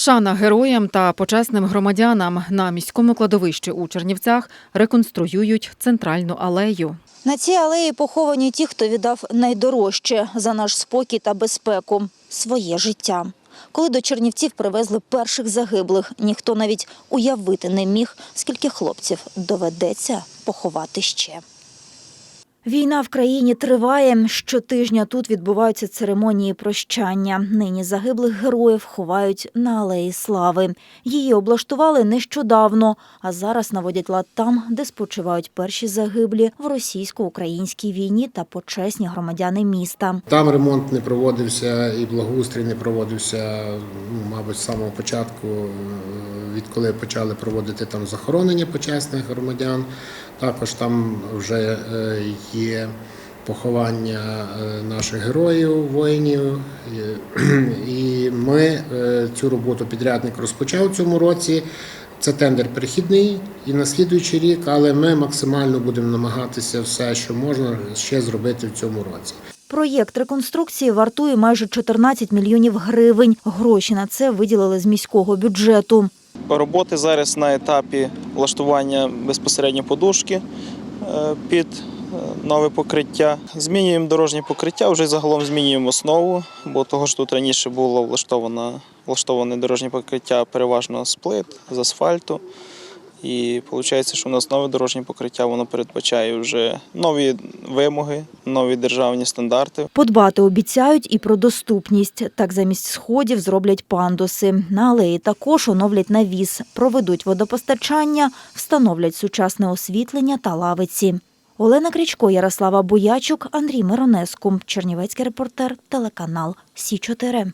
Шана героям та почесним громадянам на міському кладовищі у Чернівцях реконструюють центральну алею. На цій алеї поховані ті, хто віддав найдорожче за наш спокій та безпеку своє життя. Коли до Чернівців привезли перших загиблих, ніхто навіть уявити не міг, скільки хлопців доведеться поховати ще. Війна в країні триває. Щотижня тут відбуваються церемонії прощання. Нині загиблих героїв ховають на алеї слави. Її облаштували нещодавно, а зараз наводять лад там, де спочивають перші загиблі в російсько-українській війні та почесні громадяни міста. Там ремонт не проводився і благоустрій не проводився, ну, мабуть, з самого початку, е, відколи почали проводити там захоронення почесних громадян. Також там вже е, є поховання е, наших героїв, воїнів. І- ми е, цю роботу підрядник розпочав у цьому році. Це тендер перехідний і на слідуючий рік, але ми максимально будемо намагатися все, що можна, ще зробити в цьому році. Проєкт реконструкції вартує майже 14 мільйонів гривень. Гроші на це виділили з міського бюджету. Роботи зараз на етапі влаштування безпосередньо подушки е, під нове покриття. Змінюємо дорожнє покриття, вже загалом змінюємо основу, бо того ж тут раніше було влаштовано, влаштоване дорожнє покриття переважно з плит, з асфальту. І виходить, що у нас нове дорожнє покриття воно передбачає вже нові вимоги, нові державні стандарти. Подбати обіцяють і про доступність. Так замість сходів зроблять пандуси. На алеї також оновлять навіс, проведуть водопостачання, встановлять сучасне освітлення та лавиці. Олена Крічко, Ярослава Боячук, Андрій Миронеску. Чернівецький репортер, телеканал Сі 4